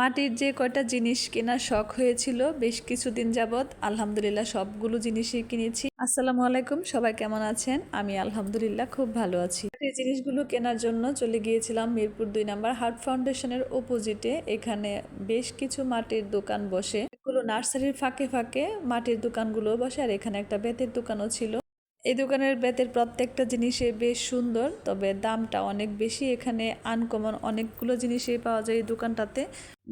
মাটির যে কয়টা জিনিস কেনার শখ হয়েছিল, বেশ কিছুদিন যাবৎ আলহামদুলিল্লাহ সবগুলো জিনিসই কিনেছি। আসসালামু আলাইকুম, সবাই কেমন আছেন? আমি আলহামদুলিল্লাহ খুব ভালো আছি। এই জিনিসগুলো কেনার জন্য চলে গিয়েছিলাম মিরপুর দুই নাম্বার হার্ট ফাউন্ডেশনের অপোজিটে। এখানে বেশ কিছু মাটির দোকান বসে। এগুলো নার্সারির ফাঁকে ফাঁকে মাটির দোকানগুলো বসে, আর এখানে একটা বেতের দোকানও ছিল। এই দোকানের বেতের প্রত্যেকটা জিনিসে বেশ সুন্দর, তবে দামটা অনেক বেশি। এখানে আনকমন অনেকগুলো জিনিসই পাওয়া যায় এই দোকানটাতে।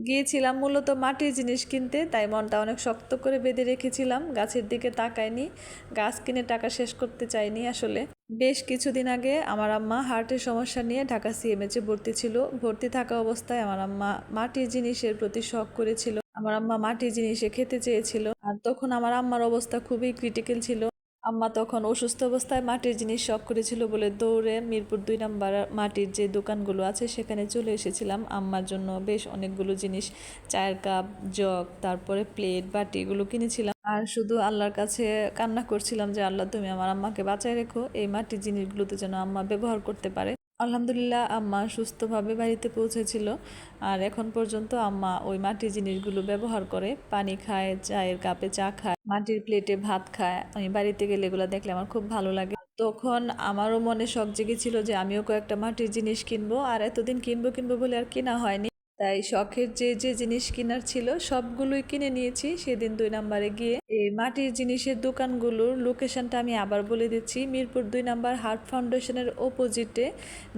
গিয়েছিলাম মূলত মাটির জিনিস কিনতে, তাই মনটা অনেক শক্ত করে বেঁধে রেখেছিলাম। গাছের দিকে তাকায়নি গাছ কিনে টাকা শেষ করতে চাইনি আসলে। বেশ কিছুদিন আগে আমার আম্মা হার্টের সমস্যা নিয়ে ঢাকা সিএমএচে ভর্তি ছিল। ভর্তি থাকা অবস্থায় আমার আম্মা মাটির জিনিসের প্রতি শখ করেছিল। আমার আম্মা মাটির জিনিসে খেতে চেয়েছিল। আর তখন আমার আম্মার অবস্থা খুবই ক্রিটিক্যাল ছিল। আম্মা তখন অসুস্থ অবস্থায় মাটির জিনিস শখ করেছিল বলে দৌড়ে মিরপুর দুই নাম্বার মাটির যে দোকানগুলো আছে, সেখানে চলে এসেছিলাম। আম্মার জন্য বেশ অনেকগুলো জিনিস, চায়ের কাপ, জগ, তারপরে প্লেট, বাটি এগুলো কিনেছিলাম। আর শুধু আল্লাহর কাছে কান্না করছিলাম যে, আল্লাহ, তুমি আমার আম্মাকে বাঁচায় রেখো। এই মাটির জিনিসগুলোতে যেন আম্মা ব্যবহার করতে পারে। আলহামদুলিল্লাহ আম্মা সুস্থভাবে বাড়িতে পৌঁছেছিল। আর এখন পর্যন্ত আম্মা ওই মাটির জিনিসগুলো ব্যবহার করে। পানি খায়, চায়ের কাপে চা খায়, মাটির প্লেটে ভাত খায়। আমি বাড়িতে গেলে এগুলো দেখলে আমার খুব ভালো লাগে। তখন আমারও মনে শখ জেগেছিল যে আমিও কয়েকটা মাটির জিনিস কিনবো। আর এতদিন কিনবো কিনবো বলে আর কেনা হয়নি। তাই শখের যে যে জিনিস কেনার ছিল, সবগুলোই কিনে নিয়েছি সেদিন দুই নাম্বারে গিয়ে। এই মাটির জিনিসের দোকানগুলোর লোকেশনটা আমি আবার বলে দিচ্ছি। মিরপুর দুই নাম্বার হার্ট ফাউন্ডেশনের অপোজিটে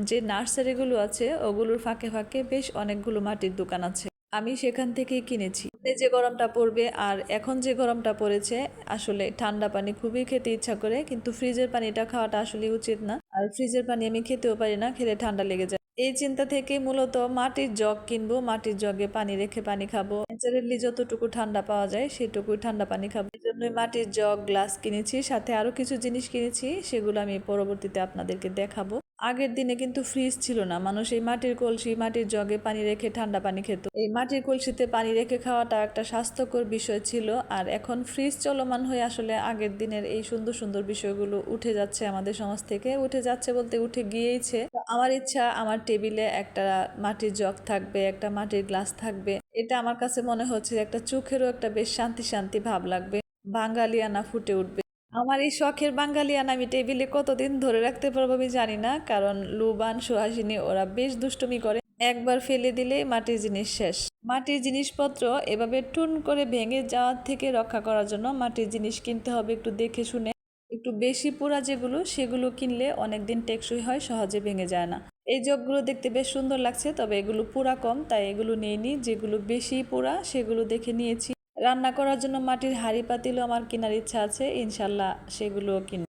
যে নার্সারিগুলো আছে, ওগুলোর ফাঁকে ফাঁকে বেশ অনেকগুলো মাটির দোকান আছে। আমি সেখান থেকেই কিনেছি। যে গরমটা পড়বে আর এখন যে গরমটা পড়েছে, আসলে ঠান্ডা পানি খুবই খেতে ইচ্ছা করে, কিন্তু ফ্রিজের পানিটা খাওয়াটা আসলে উচিত না। আর ফ্রিজের পানি আমি খেতেও পারি না, খেলে ঠান্ডা লেগে যায়। এই চিন্তা থেকে মূলত মাটির জগ কিনবো, মাটির জগে পানি রেখে পানি খাব। ন্যাচারালি যতটুকু ঠান্ডা পাওয়া যায় সেটুকুই ঠান্ডা পানি খাব। এই জন্যই মাটির জগ, গ্লাস কিনেছি, সাথে আরও কিছু জিনিস কিনেছি, সেগুলো আমি পরবর্তীতে আপনাদেরকে দেখাবো। আগের দিনে কিন্তু ফ্রিজ ছিল না। মানুষ এই মাটির কলসি, মাটির জগে পানি রেখে ঠান্ডা পানি খেত। এই মাটির কলসিতে পানি রেখে খাওয়াটা একটা স্বাস্থ্যকর বিষয় ছিল। আর এখন ফ্রিজ চলমান হয়ে আসলে আগের দিনের এই সুন্দর সুন্দর বিষয়গুলো উঠে যাচ্ছে আমাদের সমাজ থেকে। উঠে যাচ্ছে বলতে উঠে গিয়েইছে। আমার ইচ্ছা, আমার টেবিলে একটা মাটির জগ থাকবে, একটা মাটির গ্লাস থাকবে। এটা আমার কাছে মনে হচ্ছে একটা চোখেরও একটা বেশ শান্তি শান্তি ভাব লাগবে। বাঙালিয়ানা ফুটে উঠবে। আমার এই শখের বাঙালিয়ান আমি টেবিলে কতদিন ধরে রাখতে পারব আমি জানি না, কারণ লুবান, সুহাসিনী ওরা বেশ দুষ্টুমি করে। একবার ফেলে দিলে মাটির জিনিস শেষ। মাটির জিনিসপত্র এভাবে টুন করে ভেঙে যাওয়ার থেকে রক্ষা করার জন্য মাটির জিনিস কিনতে হবে একটু দেখে শুনে। একটু বেশি পোড়া যেগুলো, সেগুলো কিনলে অনেক দিন টেকসই হয়, সহজে ভেঙে যায় না। এই জগগুলো দেখতে বেশ সুন্দর লাগছে, তবে এগুলো পুরা কম, তাই এগুলো নিয়ে নিই যেগুলো বেশি পোড়া, সেগুলো দেখে নিয়েছি। রান্না করার জন্য মাটির হাঁড়ি পাতিলও আমার কেনার ইচ্ছা আছে। ইনশাল্লাহ সেগুলোও কিন